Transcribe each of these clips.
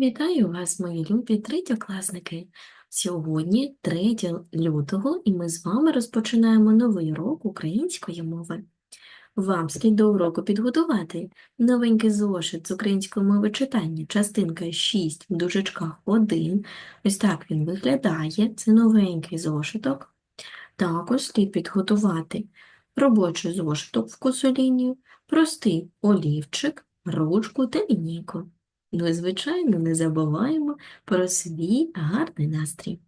Вітаю вас, мої любі третьокласники! Сьогодні 3 лютого, і ми з вами розпочинаємо новий урок української мови. Вам слід до уроку підготувати новенький зошит з української мови читання, частинка 6 в дужечках 1. Ось так він виглядає, це новенький зошиток. Також слід підготувати робочий зошиток в косу лінію, простий олівчик, ручку та лінійку. Ну і, звичайно, не забуваємо про свій гарний настрій.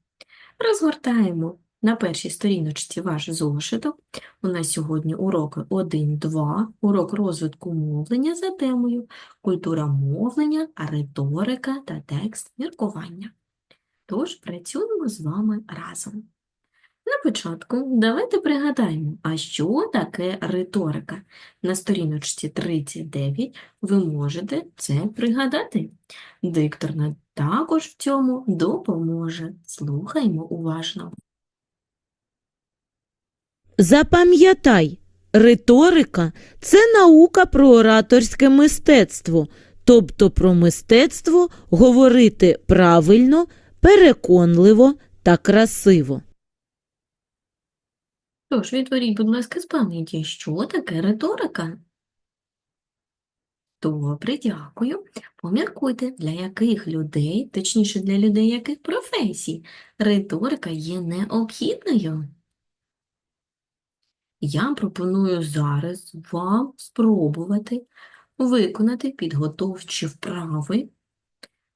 Розгортаємо на першій сторіночці ваш зошиток. У нас сьогодні уроки 1-2, урок розвитку мовлення за темою культура мовлення, риторика та текст міркування. Тож працюємо з вами разом. На початку давайте пригадаємо, а що таке риторика. На сторіночці 39 ви можете це пригадати. Диктор нам також в цьому допоможе. Слухаймо уважно. Запам'ятай, риторика – це наука про ораторське мистецтво, тобто про мистецтво говорити правильно, переконливо та красиво. Тож, відтворіть, будь ласка, з пам'яті, що таке риторика? Добре, дякую. Поміркуйте, для яких людей, точніше, для людей яких професій, риторика є необхідною. Я пропоную зараз вам спробувати виконати підготовчі вправи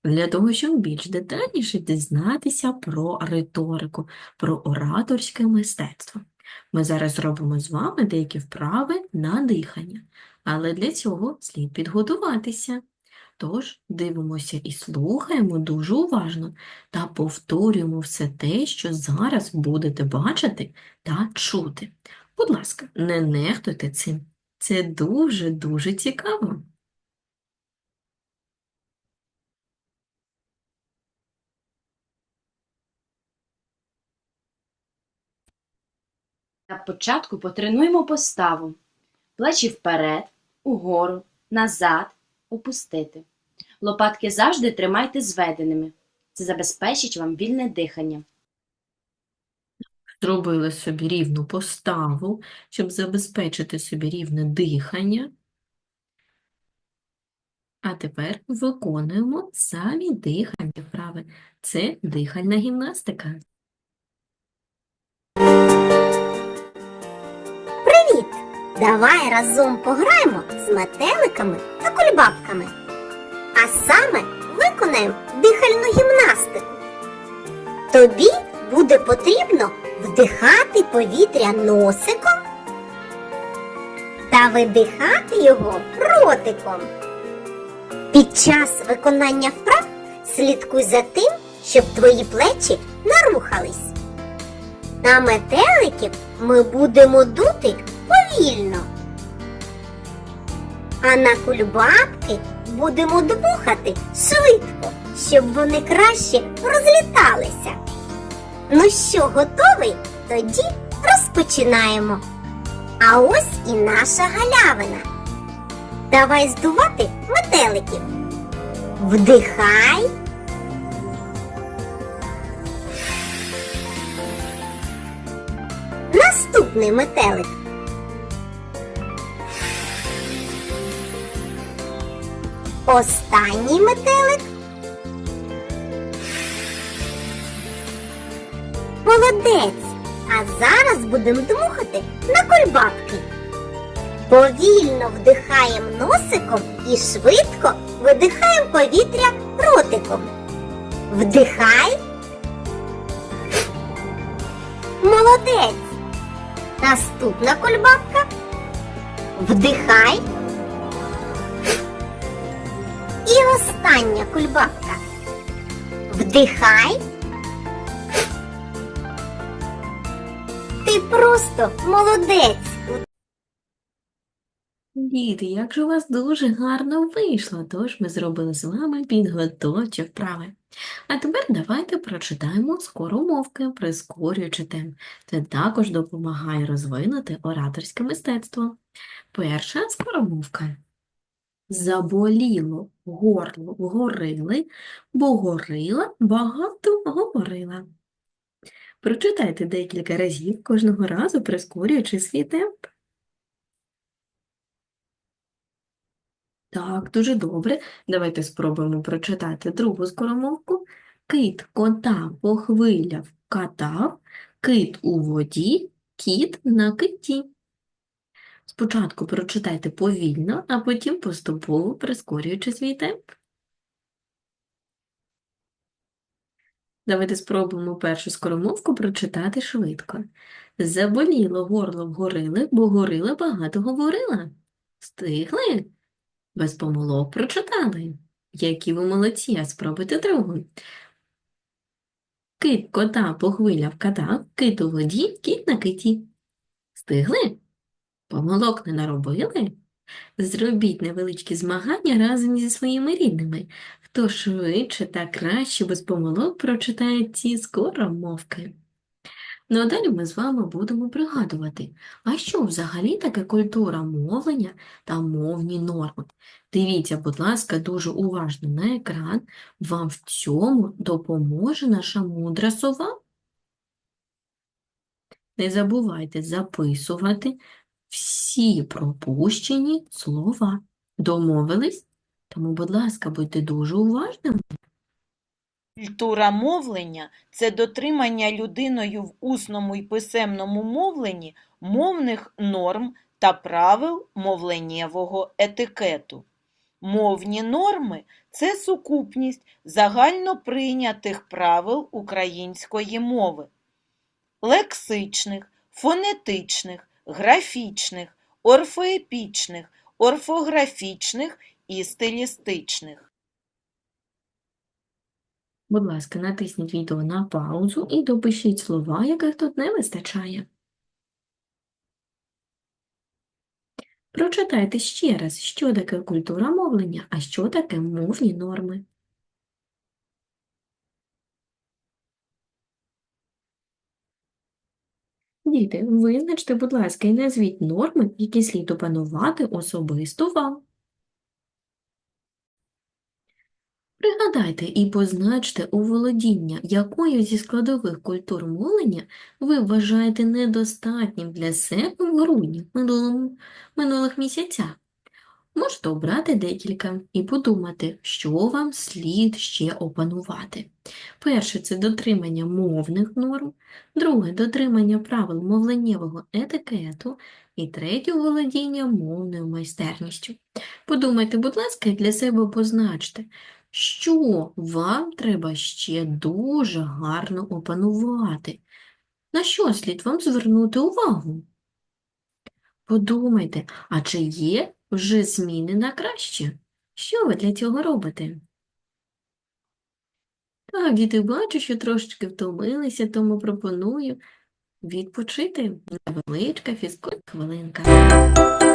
для того, щоб більш детальніше дізнатися про риторику, про ораторське мистецтво. Ми зараз зробимо з вами деякі вправи на дихання, але для цього слід підготуватися. Тож дивимося і слухаємо дуже уважно та повторюємо все те, що зараз будете бачити та чути. Будь ласка, не нехтуйте цим. Це дуже-дуже цікаво. На початку потренуємо поставу. Плечі вперед, угору, назад, опустити. Лопатки завжди тримайте зведеними. Це забезпечить вам вільне дихання. Зробили собі рівну поставу, щоб забезпечити собі рівне дихання. А тепер виконуємо самі дихальні вправи. Це дихальна гімнастика. Давай разом пограємо з метеликами та кульбабками. А саме виконаємо дихальну гімнастику. Тобі буде потрібно вдихати повітря носиком та видихати його ротиком. Під час виконання вправ слідкуй за тим, щоб твої плечі не рухались. На метеликів ми будемо дути повільно. А на кульбабки будемо дмухати швидко, щоб вони краще розліталися. Ну що, готовий? Тоді розпочинаємо. А ось і наша галявина. Давай здувати метеликів. Вдихай. Наступний метелик. Останній метелик. Молодець. А зараз будемо дмухати на кульбабки. Повільно вдихаємо носиком і швидко видихаємо повітря ротиком. Вдихай. Молодець. Наступна кульбабка. Вдихай. Остання кульбабка. Вдихай. Ти просто молодець. Діти, як же у вас дуже гарно вийшло, тож ми зробили з вами підготовчі вправи. А тепер давайте прочитаємо скоромовки, прискорюючи темп. Це також допомагає розвинути ораторське мистецтво. Перша скоромовка. Заболіло горло горили, бо горила багато говорила. Прочитайте декілька разів кожного разу, прискорюючи свій темп. Так, дуже добре. Давайте спробуємо прочитати другу скоромовку. Кит кота по хвилях катав, кит у воді, кіт на киті. Спочатку прочитайте повільно, а потім поступово прискорюючи свій темп. Давайте спробуємо першу скоромовку прочитати швидко. Заболіло горло в горили, бо горила багато говорила. Стигли? Без помилок прочитали. Які ви молодці, а спробуйте другу. Кит кота по хвилях катав, кит у воді, кіт на киті. Стигли? Помилок не наробили? Зробіть невеличкі змагання разом зі своїми рідними. Хто швидше та краще без помилок прочитає ці скоромовки. Ну а далі ми з вами будемо пригадувати, а що взагалі таке культура мовлення та мовні норми. Дивіться, будь ласка, дуже уважно на екран. Вам в цьому допоможе наша мудра сова. Не забувайте записувати всі пропущені слова. Домовились? Тому, будь ласка, будьте дуже уважними. Культура мовлення це дотримання людиною в усному і писемному мовленні мовних норм та правил мовленнєвого етикету. Мовні норми це сукупність загально прийнятих правил української мови, лексичних, фонетичних, графічних, орфоепічних, орфографічних і стилістичних. Будь ласка, натисніть відео на паузу і допишіть слова, яких тут не вистачає. Прочитайте ще раз, що таке культура мовлення, а що таке мовні норми. Діти, визначте, будь ласка, і назвіть норми, які слід опанувати особисто вам. Пригадайте і позначте у володіння, якою зі складових культур мовлення ви вважаєте недостатнім для себе в грудні минулих місяцях. Можете обрати декілька і подумати, що вам слід ще опанувати. Перше – це дотримання мовних норм, друге – дотримання правил мовленнєвого етикету і третє – володіння мовною майстерністю. Подумайте, будь ласка, і для себе позначте, що вам треба ще дуже гарно опанувати? На що слід вам звернути увагу? Подумайте, а чи є вже зміни на краще? Що ви для цього робите? Так, діти, бачу, що трошечки втомилися, тому пропоную відпочити. Невеличка фізкульт-хвилинка. трішки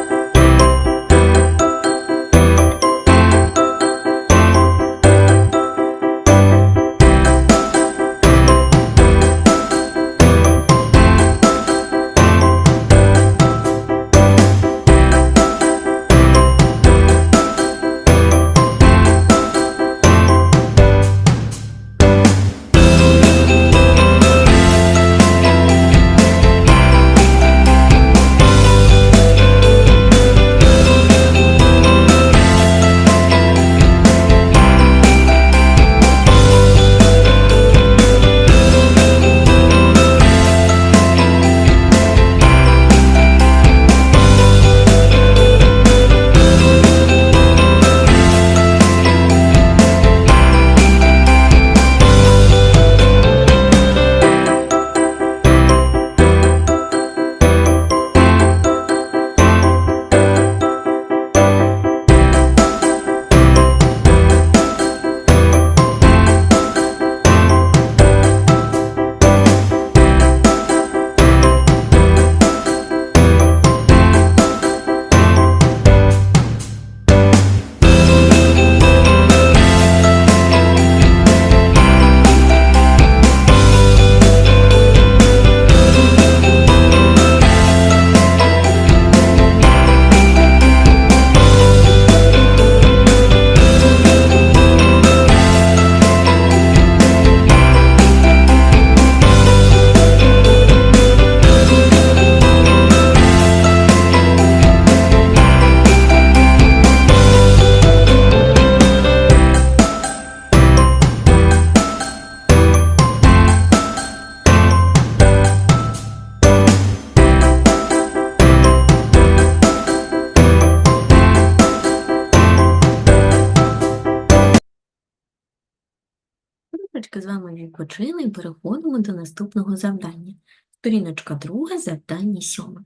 відпочили і переходимо до наступного завдання. Сторіночка друга, завдання сьоме.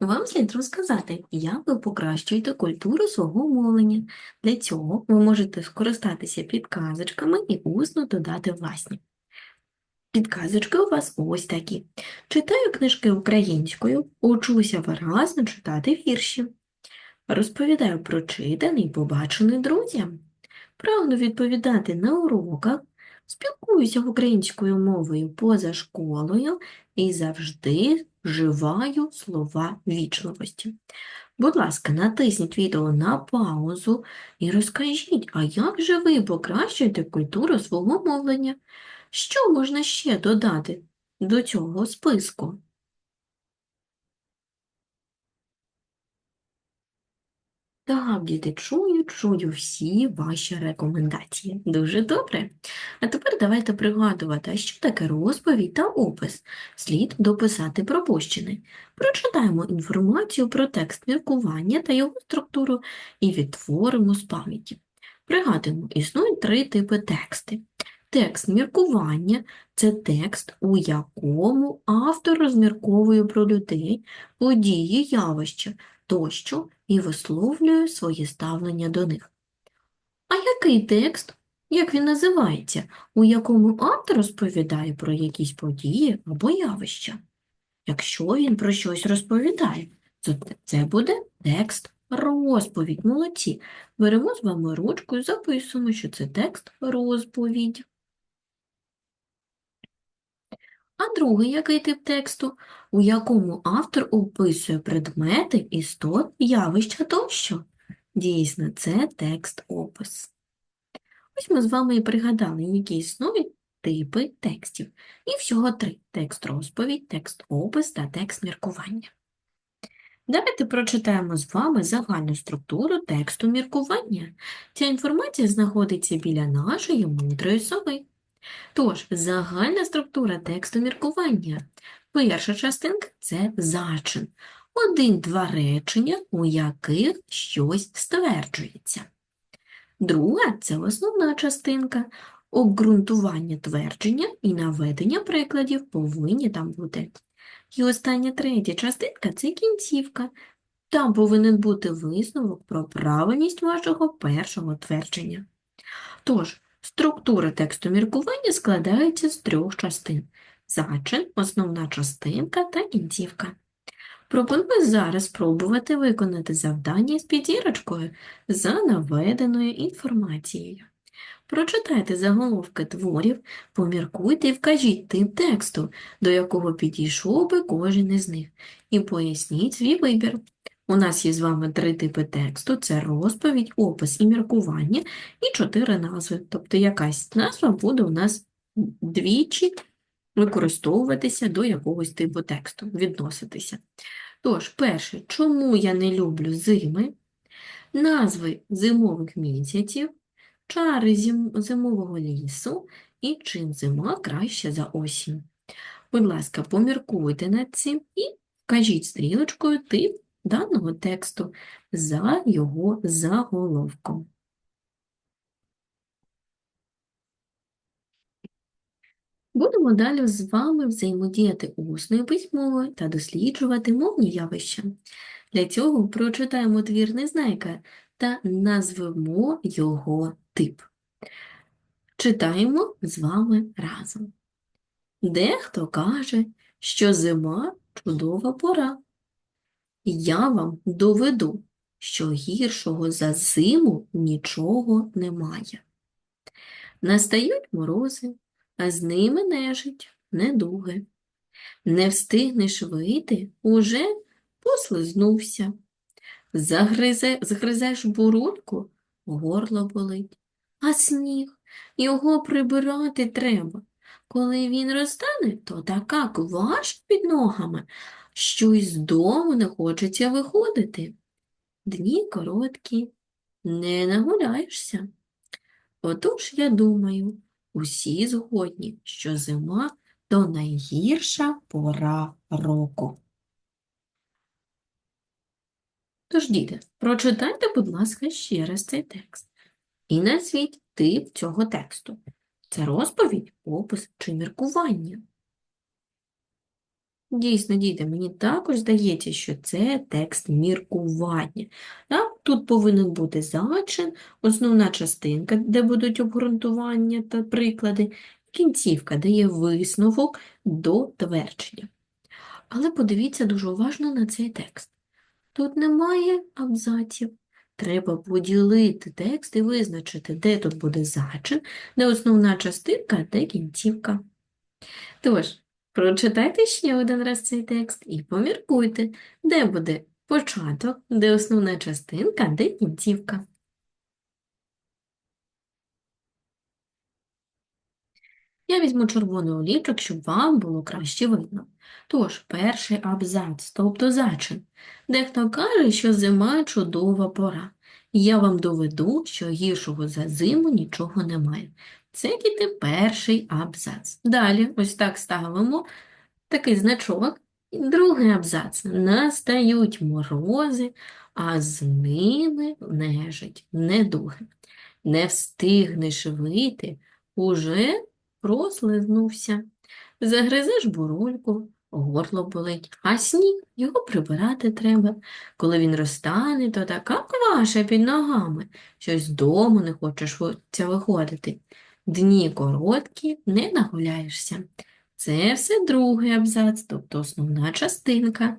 Вам слід розказати, як ви покращуєте культуру свого мовлення. Для цього ви можете скористатися підказочками і усно додати власні. Підказочки у вас ось такі. Читаю книжки українською, учуся виразно читати вірші. Розповідаю про читане і побачене друзям. Прагну відповідати на уроках, спілкуюся українською мовою поза школою і завжди вживаю слова вічливості. Будь ласка, натисніть відео на паузу і розкажіть, а як же ви покращуєте культуру свого мовлення? Що можна ще додати до цього списку? Так, діти, чую, чую всі ваші рекомендації. Дуже добре. А тепер давайте пригадувати, що таке розповідь та опис. Слід дописати пропущене. Прочитаємо інформацію про текст міркування та його структуру і відтворимо з пам'яті. Пригадуємо, існують три типи тексти. Текст міркування – це текст, у якому автор розмірковує про людей, події, явища тощо і висловлює своє ставлення до них. А який текст, як він називається, у якому автор розповідає про якісь події або явища? Якщо він про щось розповідає, то це буде текст розповідь. Молодці. Беремо з вами ручку і записуємо, що це текст розповідь. А другий який тип тексту, у якому автор описує предмети, істот, явища тощо? Дійсно, це текст-опис. Ось ми з вами і пригадали, які існують типи текстів. І всього три – текст-розповідь, текст-опис та текст-міркування. Давайте прочитаємо з вами загальну структуру тексту міркування. Ця інформація знаходиться біля нашої мудрої сови. Тож, загальна структура тексту міркування. Перша частинка – це зачин. Один-два речення, у яких щось стверджується. Друга – це основна частинка. Обґрунтування твердження і наведення прикладів повинні там бути. І остання третя частинка – це кінцівка. Там повинен бути висновок про правильність вашого першого твердження. Тож, Структура тексту міркування складається з трьох частин – зачин, основна частинка та кінцівка. Пропоную зараз спробувати виконати завдання з підзірочкою за наведеною інформацією. Прочитайте заголовки творів, поміркуйте і вкажіть тип тексту, до якого підійшов би кожен із них, і поясніть свій вибір. У нас є з вами три типи тексту: це розповідь, опис і міркування, і чотири назви. Тобто якась назва буде у нас двічі використовуватися до якогось типу тексту, відноситися. Тож, перше, чому я не люблю зими, назви зимових місяців, чари зим- зимового лісу і чим зима краще за осінь. Будь ласка, поміркуйте над цим і вкажіть стрілочкою тип даного тексту за його заголовком. Будемо далі з вами взаємодіяти усною письмовою та досліджувати мовні явища. Для цього прочитаємо твір Незнайка та назвемо його тип. Читаємо з вами разом. Дехто каже, що зима – чудова пора. Я вам доведу, що гіршого за зиму нічого немає. Настають морози, а з ними нежить, недуги. Не встигнеш вийти, уже послизнувся. Загризе, згризеш бурунку, горло болить. А сніг, його прибирати треба. Коли він розтане, то така кваш під ногами, що й з дому не хочеться виходити. Дні короткі, не нагуляєшся. Отож, я думаю, усі згодні, що зима то найгірша пора року. Тож, діти, прочитайте, будь ласка, ще раз цей текст і назвіть тип цього тексту. Це розповідь, опис чи міркування. Дійсно, діти, мені також здається, що це текст міркування. Тут повинен бути зачин, основна частинка, де будуть обґрунтування та приклади, кінцівка, де є висновок до твердження. Але подивіться дуже уважно на цей текст. Тут немає абзаців. Треба поділити текст і визначити, де тут буде зачин, де основна частинка, де кінцівка. Тож, прочитайте ще один раз цей текст і поміркуйте, де буде початок, де основна частинка, де кінцівка. Я візьму червоний олівчик, щоб вам було краще видно. Тож, перший абзац, тобто зачин. Дехто каже, що зима – чудова пора. Я вам доведу, що гіршого за зиму нічого немає. Це діти перший абзац. Далі ось так ставимо такий значок. Другий абзац. Настають морози, а з ними нежить, недуги. Не встигнеш вийти, уже прослизнувся. Загризеш бурульку, горло болить, а сніг його прибирати треба. Коли він розтане, то така кваша під ногами, що з дому не хочеш виходити. Дні короткі, не нагуляєшся. Це все другий абзац, тобто основна частинка.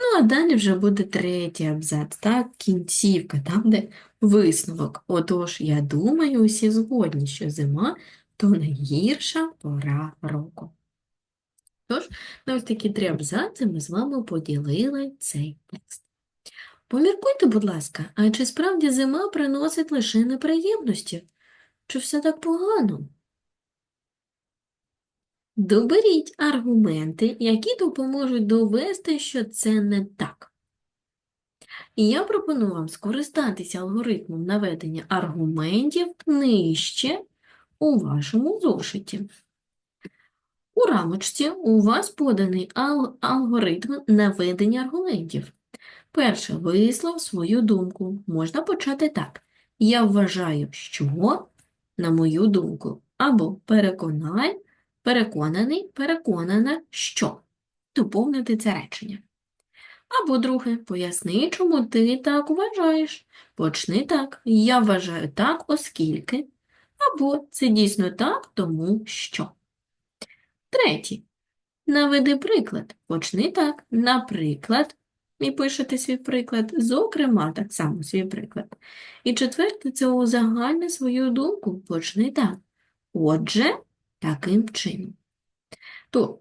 Ну, а далі вже буде третій абзац, так, кінцівка, там, де висновок. Отож, я думаю, усі згодні, що зима – то найгірша пора року. Тож, на ось такі три абзаци ми з вами поділили цей текст. Поміркуйте, будь ласка, а чи справді зима приносить лише неприємності? Чи все так погано? Доберіть аргументи, які допоможуть довести, що це не так. І я пропоную вам скористатися алгоритмом наведення аргументів нижче у вашому зошиті. У рамочці у вас поданий ал- алгоритм наведення аргументів. Перше, вислов свою думку. Можна почати так. Я вважаю, що, на мою думку, або переконай, переконаний, переконана, що. Доповнити це речення. Або друге, поясни, чому ти так вважаєш. Почни так. Я вважаю так, оскільки. Або це дійсно так, тому що. Третє. Наведи приклад. Почни так. Наприклад, і пишете свій приклад, зокрема, так само свій приклад. І четверте, це узагальни свою думку. Почни так. Отже, таким чином. Тож,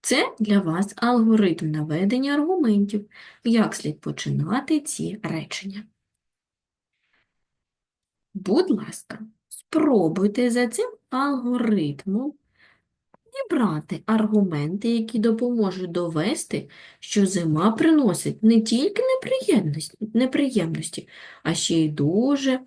це для вас алгоритм наведення аргументів, як слід починати ці речення. Будь ласка, спробуйте за цим алгоритмом зібрати аргументи, які допоможуть довести, що зима приносить не тільки неприємності, неприємності, а ще й дуже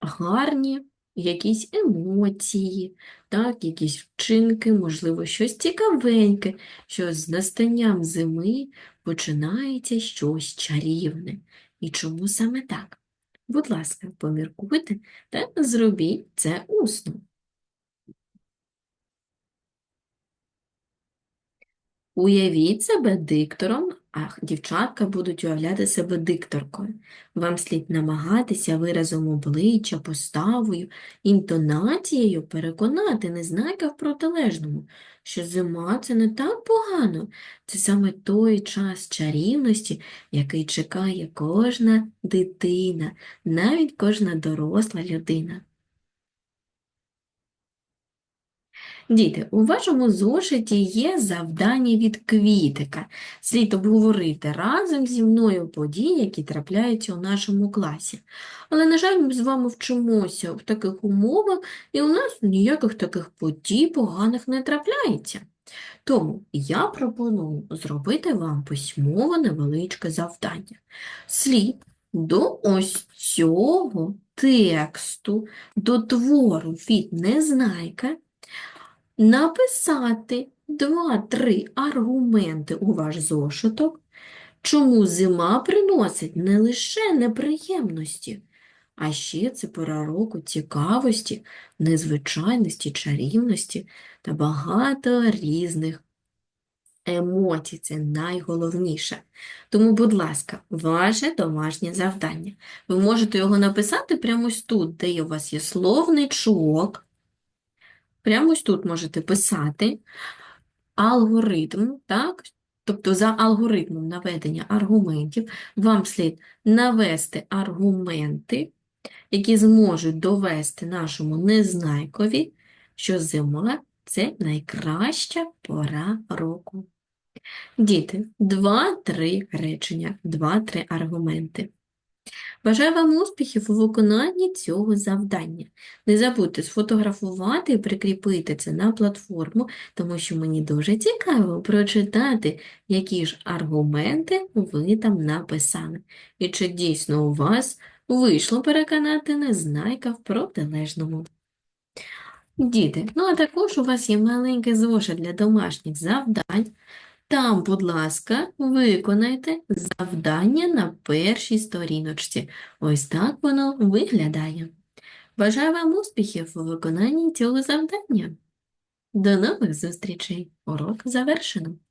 гарні якісь емоції, так, якісь вчинки, можливо, щось цікавеньке, що з настанням зими починається щось чарівне. І чому саме так? Будь ласка, поміркуйте та зробіть це усно. Уявіть себе диктором, а дівчатка будуть уявляти себе дикторкою. Вам слід намагатися виразом обличчя, поставою, інтонацією переконати незнайка в протилежному, що зима – це не так погано, це саме той час чарівності, який чекає кожна дитина, навіть кожна доросла людина. Діти, у вашому зошиті є завдання від квітика. Слід обговорити разом зі мною події, які трапляються у нашому класі. Але, на жаль, ми з вами вчимося в таких умовах, і у нас ніяких таких подій поганих не трапляється. Тому я пропоную зробити вам письмове невеличке завдання. Слід до ось цього тексту, до твору від Незнайка, написати два-три аргументи у ваш зошиток, чому зима приносить не лише неприємності, А ще це пора року цікавості, незвичайності, чарівності та багато різних емоцій. Це найголовніше. Тому, будь ласка, ваше домашнє завдання. Ви можете його написати прямо ось тут, де у вас є словничок. Прямо ось тут можете писати алгоритм, так? Тобто за алгоритмом наведення аргументів вам слід навести аргументи, які зможуть довести нашому незнайкові, що зима – це найкраща пора року. Діти, два-три речення, два-три аргументи. Бажаю вам успіхів у виконанні цього завдання. Не забудьте сфотографувати і прикріпити це на платформу, тому що мені дуже цікаво прочитати, які ж аргументи ви там написали. І чи дійсно у вас вийшло переконати незнайка в протилежному. Діти, ну а також у вас є маленький зошит для домашніх завдань. Там, будь ласка, виконайте завдання на першій сторіночці. Ось так воно виглядає. Бажаю вам успіхів у виконанні цього завдання. До нових зустрічей. Урок завершено.